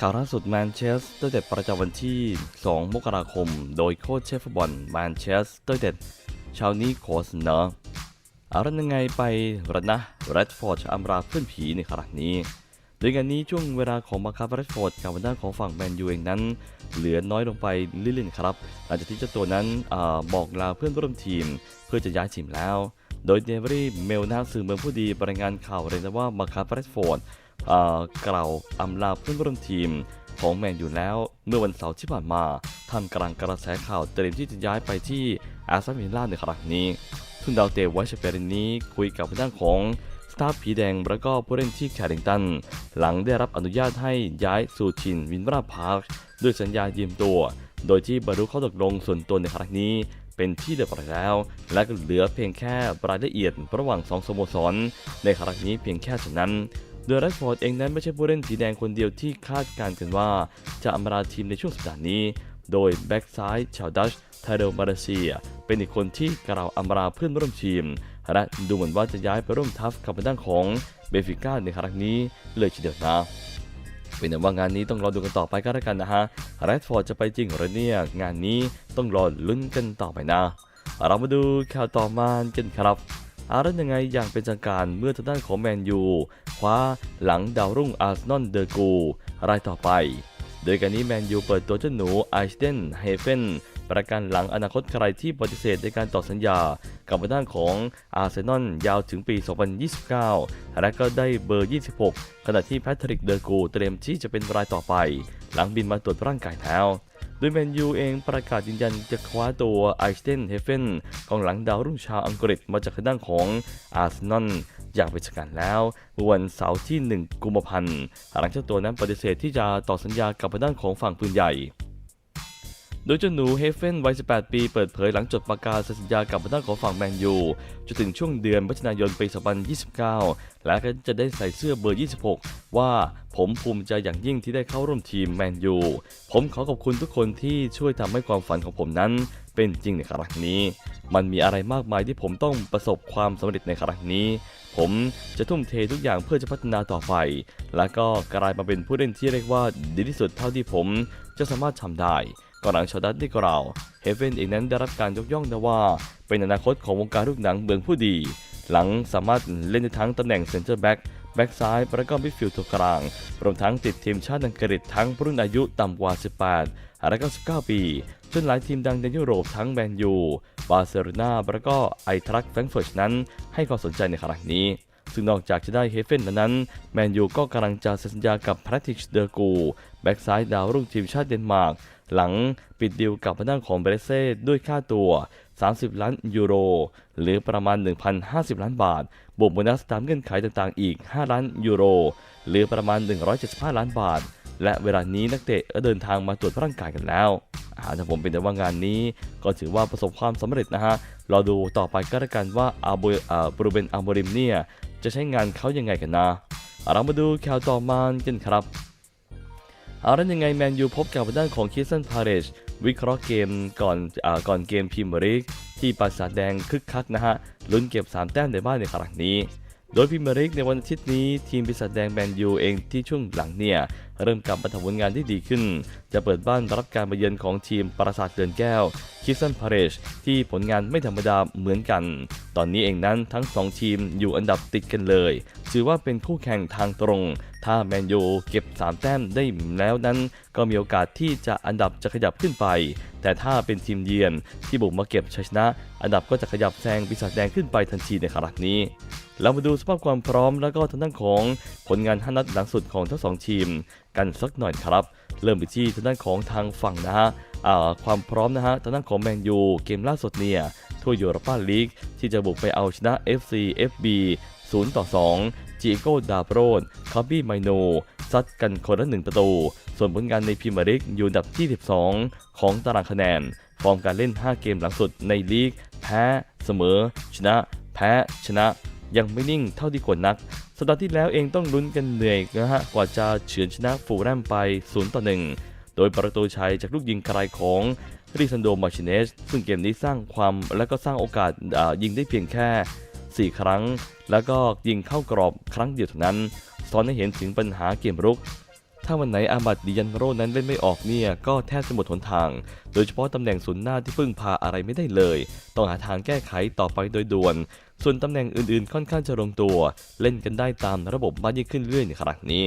ข่าวล่าสุดแมนเชสเตอร์เด็ดประจำวันที่ 2 มกราคม โดยโค้ชเชฟฟุตบอลแมนเชสเตอร์เด็ดชาวนี้ขอเสนออะไรยังไงไปรนะแรดฟอร์ดอำลาเพื่อนผีในครั้งนี้โดยงานนี้ช่วงเวลาของมาคาร์แรดฟอร์ดกับวันด้านของฝั่งแมนยูเองนั้น เหลือน้อยลงไปเรื่อยๆครับ หลังจากที่เจ้าตัวนั้นอบอกลาเพื่อนร่วมทีม เพื่อจะย้ายทีมแล้ว โดยเดวิรี่เมลนาสื่อเมืองผู้ดีรายงานข่าวเลยนะว่ามาคาร์แรดฟอร์ด กล่าวอำลาเพื่อนร่วมทีมของแมนอยู่แล้วเมื่อวันเสาร์ที่ผ่านมาท่ามกลางกระแสข่าวเตรียมที่จะย้ายไปที่อาร์เซนอลวิล่าในครั้งนี้ทุนดาวเตะไวชเปรินนี้คุยกับทางด้านของสตาร์ผีแดงแล้วก็ผู้เล่นที่แคริงตัน หลังได้รับอนุญาตให้ย้ายสู่ชินวินบราพาร์คด้วยสัญญายืมตัว โดยที่บรรลุข้อตกลงส่วนตัวในครั้งนี้เป็นที่เรียบร้อยแล้ว และเหลือเพียงแค่รายละเอียดระหว่างสองสโมสร ในครั้งนี้เพียงแค่เท่านั้น โดยแรดฟอร์ดเองนั้นไม่ใช่ผู้เล่นสีแดงคนเดียวที่คาดการณ์กันว่า จะอำลาทีมในช่วงสัปดาห์นี้ โดยแบ็กซ้ายชาวดัชไทเดลมาเลเซีย เป็นอีกคนที่กล่าวอำลาเพื่อนร่วมทีม และดูเหมือนว่าจะย้ายไปร่วมทัพกับทางด้านของเบฟิก้าในครั้งนี้เลยทีเดียวนะเป็นแต่ว่างานนี้ต้องรอดูกันต่อไปก็แล้วกันนะฮะแรดฟอร์ดจะไปจริงหรือเนี่ย งานนี้ต้องรอลุ้นกันต่อไปนะ เรามาดูข่าวต่อมากันครับ อารันยังไงอย่างเป็นทางการเมื่อทางด้านของแมนยูคว้าหลังดาวรุ่งอาร์เซนอลเดอร์กูรายต่อไป โดยการนี้แมนยูเปิดตัวเจ้าหนูไอสเดนเฮเฟนประกันหลังอนาคตใครที่ปฏิเสธในการต่อสัญญา กับทางด้านของอาร์เซนอลยาวถึงปี 2029 และก็ได้เบอร์ 26 ขณะที่แพทริกเดอร์กูเตรียมที่จะเป็นรายต่อไป หลังบินมาตรวจร่างกายแล้ว โดยแมนยูเองประกาศยืนยันจะคว้าตัวไอสเตนเฮเฟนกองหลังดาวรุ่งชาวอังกฤษมาจากทางด้านของอาร์เซนอลอย่างเป็นทางการแล้วเมื่อวันเสาร์ที่ 1 กุมภาพันธ์หลังเจ้าตัวนั้นปฏิเสธที่จะต่อสัญญากับทางด้านของฝั่งปืนใหญ่ โดยเจ้าหนูเฮเฟนวัย 18 ปีเปิดเผยหลังจดประกาศสัญญากับทางด้านของฝั่งแมนยูจนถึงช่วงเดือนมิถุนายนปี 2029 และก็จะได้ใส่เสื้อเบอร์ 26 ว่าผมภูมิใจอย่างยิ่งที่ได้เข้าร่วมทีมแมนยู ผมขอขอบคุณทุกคนที่ช่วยทำให้ความฝันของผมนั้นเป็นจริงในครั้งนี้ มันมีอะไรมากมายที่ผมต้องประสบความสำเร็จในครั้งนี้ ผมจะทุ่มเททุกอย่างเพื่อจะพัฒนาต่อไป และก็กลายมาเป็นผู้เล่นที่เรียกว่าดีที่สุดเท่าที่ผมจะสามารถทำได้ ก่อนหลังชาดัตได้กล่าวเฮเวนเองนั้นได้รับการยกย่องนะว่า เป็นอนาคตของวงการลูกหนังเมืองผู้ดี หลังสามารถเล่นในทั้งตำแหน่งเซนเตอร์แบ็กแบ็กซ้ายและก็มิดฟิลด์ตัวกลางรวมทั้งติดทีมชาติอังกฤษทั้งรุ่นอายุต่ำกว่า 18 และก็19ปี จนหลายทีมดังในยุโรปทั้งแมนยู บาร์เซโลนาและก็ไอทรัคแฟรงก์เฟิร์ตนั้น ให้ความสนใจในครั้งนี้ ซึ่งนอกจากจะได้เฮเฟนนั้น แมนยูก็กำลังจะเซ็นสัญญากับแพทริกเดอร์กูแบ็กซ้ายดาวรุ่งทีมชาติเดนมาร์ก หลังปิดดีลกับพนักของเบรเซ่ด้วยค่าตัว 30 ล้านยูโร หรือประมาณ 1,050 ล้านบาท บวกโบนัสตามเงื่อนไขต่างๆอีก 5 ล้านยูโร หรือประมาณ 175 ล้านบาท และเวลานี้นักเตะก็เดินทางมาตรวจร่างกายกันแล้วอาถ้าผมเป็นแต่ว่างานนี้ก็ถือว่าประสบความสำเร็จนะฮะ รอดูต่อไปก็แล้วกันว่าอาโบอ่าบรูเบนอาโมริมเนี่ย จะใช้งานเขายังไงกันนะเรามาดูข่าวต่อมากันครับเอาล่ะยังไงแมนยูพบกับด้านของคิสตันพาเรชวิเคราะห์เกมก่อนอาก่อนเกมพิมบริก ที่ปราสาทแดงคึกคักนะฮะลุ้นเก็บ 3 แต้มในบ้านในครั้งนี้ โดยพิมบริกในวันอาทิตย์นี้ทีมปีศาจแดงแมนยูเองที่ช่วงหลังเนี่ย เริ่มกลับมาทำผลงานที่ดีขึ้น จะเปิดบ้านรับการมาเยือนของทีมปราสาทเดือนแก้วคิสตันพาเรชที่ผลงานไม่ธรรมดาเหมือนกัน ตอนนี้เองนั้นทั้ง 2 ทีมอยู่อันดับติดกันเลย ถือว่าเป็นคู่แข่งทางตรง ถ้าแมนยูเก็บ 3 แต้มได้แล้วนั้นก็มีโอกาสที่จะอันดับจะขยับขึ้นไป แต่ถ้าเป็นทีมเยือนที่บุกมาเก็บชัยชนะ อันดับก็จะขยับแซงปีศาจแดงขึ้นไปทันทีในครั้งนี้เรามาดูสภาพความพร้อมแล้วก็ทางด้านของผลงานห้านัดหลังสุดของทั้งสองทีม กันสักหน่อยครับ เริ่มไปที่ทางด้านของทางฝั่งนะฮะความพร้อมนะฮะทางด้านของแมนยูเกมล่าสุดเนี่ยทั่วยูโรปาลีกที่จะบุกไปเอาชนะ FC FB 0 ต่อ 2 จิโก้ดาโบรนคาบี้ไมโนซัดกันคนละหนึ่งประตู ส่วนผลงานในพรีเมียร์ลีกอยู่อันดับที่ 12 ของตารางคะแนน ฟอร์มการเล่น 5 เกมหลังสุดในลีก แพ้ เสมอ ชนะ แพ้ ชนะ ยังไม่นิ่งเท่าที่ควรนัก สัปดาห์ที่แล้วเองต้องลุ้นกันเหนื่อยนะฮะกว่าจะเฉือนชนะฟูแรมไป0ต่อ1โดยประตูชัยจากลูกยิงไกลของริซันโดมาชิเนสซึ่งเกมนี้สร้างความและก็สร้างโอกาสยิงได้เพียงแค่ 4 ครั้ง แล้วก็ยิงเข้ากรอบครั้งเดียวเท่านั้นสอนให้เห็นถึงปัญหาเกมรุก ถ้าวันไหนอามัดดิยันโรนั้นเล่นไม่ออกเนี่ยก็แทบจะหมดหนทาง โดยเฉพาะตำแหน่งศูนย์หน้าที่พึ่งพาอะไรไม่ได้เลย ต้องหาทางแก้ไขต่อไปโดยด่วน ส่วนตำแหน่งอื่นๆ ค่อนข้างจะลงตัว เล่นกันได้ตามระบบมากยิ่งขึ้นเรื่อยในขณะนี้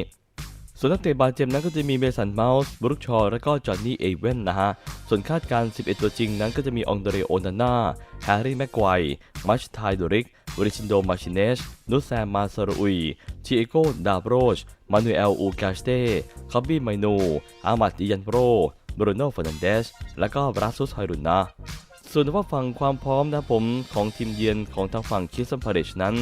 ส่วนนักเตะบาดเจ็บนั้นก็จะมีเบสันเมาส์บรุกชอร์และก็จอห์นนี่เอเวนนะฮะ ส่วนคาดการ 11 ตัวจริงนั้นก็จะมีองเดเรโอนาน่าแฮร์รี่แม็กไกวมัชไทโดริก วริชินโดมาชิเนช นุสแซมมาซารุยชิเอโกดาบโรช มานูเอลอูกาสเต้คอบบี้ไมนู อามัดอิยันโรบรูโน่ฟอร์นันเดส และก็บราซุสไฮรุนนะส่วนว่าฝั่งความพร้อมนะผมของทีมเยือนของทางฝั่งคิสซัมพาเดชนั้น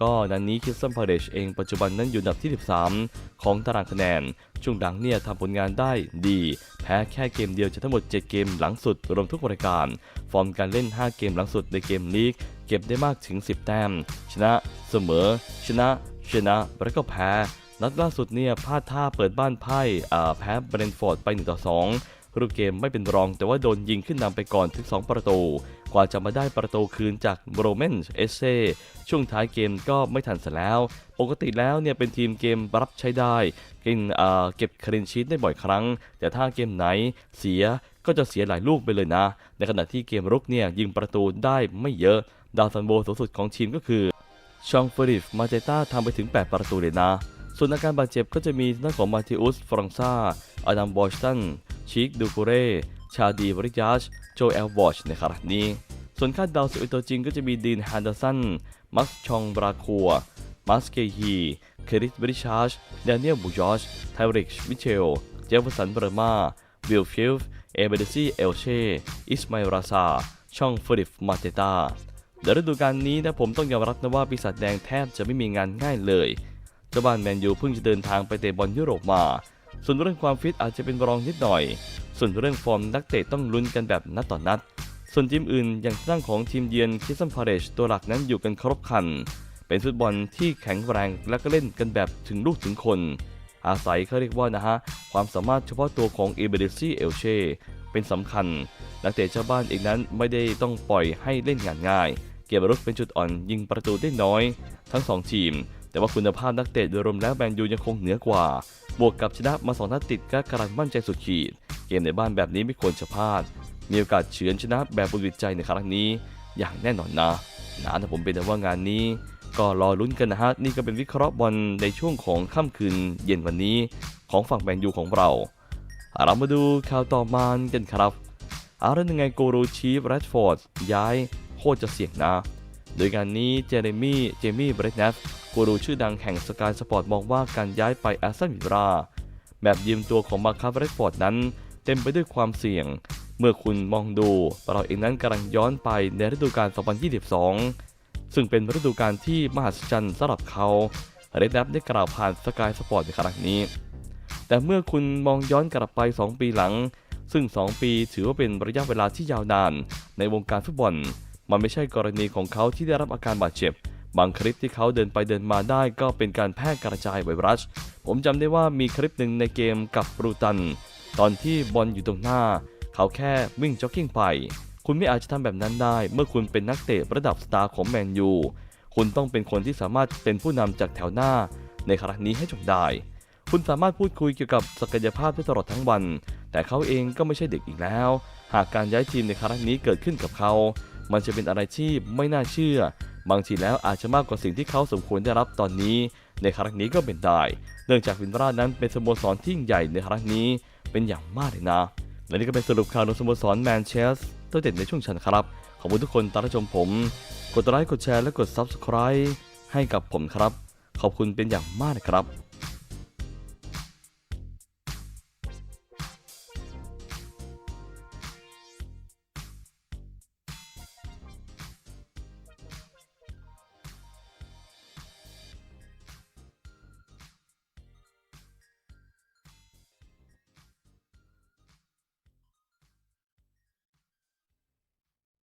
ก็นันนี้คิสซัมพาเดชเองปัจจุบันนั้นอยู่อันดับที่ 13 ของตารางคะแนน ช่วงหลังเนี่ยทำผลงานได้ดี แพ้แค่เกมเดียวจากทั้งหมด 7 เกมหลังสุด รวมทุกรายการ ฟอร์มการเล่น 5 เกมหลังสุดในเกมลีก เก็บได้มากถึง 10 แต้ม ชนะเสมอ ชนะ ชนะแล้วก็แพ้นัดล่าสุดเนี่ยพลาดท่าเปิดบ้านไพ่แพ้เบรนฟอร์ดไป1ต่อ2รูปเกมไม่เป็นรองแต่ว่าโดนยิงขึ้นนำไปก่อนถึง 2 ประตู กว่าจะมาได้ประตูคืนจากโรเมนเอเซช่วงท้ายเกมก็ไม่ทันเสร็จแล้ว ปกติแล้วเนี่ยเป็นทีมเกมรับใช้ได้กินเก็บคลีนชีตได้บ่อยครั้ง แต่ถ้าเกมไหนเสียก็จะเสียหลายลูกไปเลยนะ ในขณะที่เกมรุกเนี่ยยิงประตูได้ไม่เยอะ ดาวซันโบสูงสุดของทีมก็คือชองเฟริฟมาเจต้าทำไปถึง 8 ประตูเลยนะ ส่วนอาการบาดเจ็บก็จะมีหน้านของมาติอุสฟรังซาอดัมบอชตันชิคดูกูเร่ ชาดีวริยาชโจเอลวอชในขณะนี้ ส่วนคาดเดาสิบเอ็ดตัวจริงก็จะมีดีนฮันเดอร์สัน มักชองบราคัว มัสเกฮีเคริสบริชาชเดนเนียลบูจอชไทริกมิเชล เจฟเฟอร์สันเบรมาวิลฟิลฟ์เอเบเดซีเอลเช่ อิสมาอิลราซา ช่องฟริฟมาเตตาเดี๋ยวฤดูกาลนี้นะผมต้องยอมรับนะว่าปีศาจแดงแทบจะไม่มีงานง่ายเลยเจ้าบ้านแมนยูเพิ่งจะเดินทางไปเตะบอลยุโรปมา ส่วนเรื่องความฟิตอาจจะเป็นรองนิดหน่อย ส่วนเรื่องฟอร์มนักเตะต้องลุ้นกันแบบนัดต่อนนัด ส่วนทีมอื่นอย่างทางของทีมเยือนคิสซัมพาเรชตัวหลักนั้นอยู่กันครบคัน เป็นฟุตบอลที่แข็งแรงและก็เล่นกันแบบถึงลูกถึงคน อาศัยเขาเรียกว่านะฮะความสามารถเฉพาะตัวของเอเบเดซีเอลเช่เป็นสำคัญ นักเตะเจ้าบ้านเองนั้นไม่ได้ต้องปล่อยให้เล่นงานง่าย เกมรุกเป็นจุดอ่อนยิงประตูได้น้อย ทั้ง 2 ทีม แต่ว่าคุณภาพนักเตะโดยรวมแล้วแมนยูยังคงเหนือกว่า บวกกับชนะมาสองนัดติดก็การันมั่นใจสุดขีด เกมในบ้านแบบนี้ไม่ควรจะพลาด มีโอกาสเฉือนชนะแบบบุริใจในครั้งนี้ อย่างแน่นอนนะนะแต่ผมเป็นแต่ว่างานนี้ ก็รอลุ้นกันนะฮะ นี่ก็เป็นวิเคราะห์บอลในช่วงของค่ำคืนเย็นวันนี้ของฝั่งแมนยูของเรา เรามาดูข่าวต่อมากันครับอารื่องยังไงโกรูชีฟแรดฟอร์ดย้ายโคตรจะเสี่ยงนะ โดยการนี้เจเรมี่ เจมี่เบรดเนฟ กูรูชื่อดังแห่งสกายสปอร์ตมองว่าการย้ายไปแอสตันวิลล่าแบบยืมตัวของมาคาเบรฟอร์ดนั้น เต็มไปด้วยความเสี่ยง เมื่อคุณมองดูเราเองนั้นกำลังย้อนไปในฤดูกาล 2022 ซึ่งเป็นฤดูกาลที่มหัศจรรย์สำหรับเขาเรดเนฟได้กล่าวผ่านสกายสปอร์ตในครั้งนี้ แต่เมื่อคุณมองย้อนกลับไป 2 ปีหลัง ซึ่ง 2 ปีถือว่าเป็นระยะเวลาที่ยาวนาน ในวงการฟุตบอล มันไม่ใช่กรณีของเขาที่ได้รับอาการบาดเจ็บ บางคลิปที่เขาเดินไปเดินมาได้ก็เป็นการแพร่กระจายไวรัส ผมจำได้ว่ามีคลิปหนึ่งในเกมกับบรูตัน ตอนที่บอลอยู่ตรงหน้า เขาแค่วิ่งจ็อกกิ้งไป คุณไม่อาจจะทำแบบนั้นได้ เมื่อคุณเป็นนักเตะระดับสตาร์ของแมนยูคุณต้องเป็นคนที่สามารถเป็นผู้นำจากแถวหน้า ในครั้งนี้ให้จงได้ คุณสามารถพูดคุยเกี่ยวกับศักยภาพได้ตลอดทั้งวัน แต่เขาเองก็ไม่ใช่เด็กอีกแล้ว หากการย้ายทีมในครั้งนี้เกิดขึ้นกับเขา มันจะเป็นอะไรที่ไม่น่าเชื่อ บางทีแล้วอาจจะมากกว่าสิ่งที่เขาสมควรได้รับตอนนี้ ในครั้งนี้ก็เป็นได้ เนื่องจากวินราชนั้นเป็นสโมสรที่ยิ่งใหญ่ในครั้งนี้เป็นอย่างมากเลยนะ และนี่ก็เป็นสรุปข่าวของสโมสรแมนเชสเตอร์เด็ดในช่วงชันครับ ขอบคุณทุกคนตามรับชมผม กดไลค์กดแชร์และกด Subscribe ให้กับผมครับ ขอบคุณเป็นอย่างมากนะครับ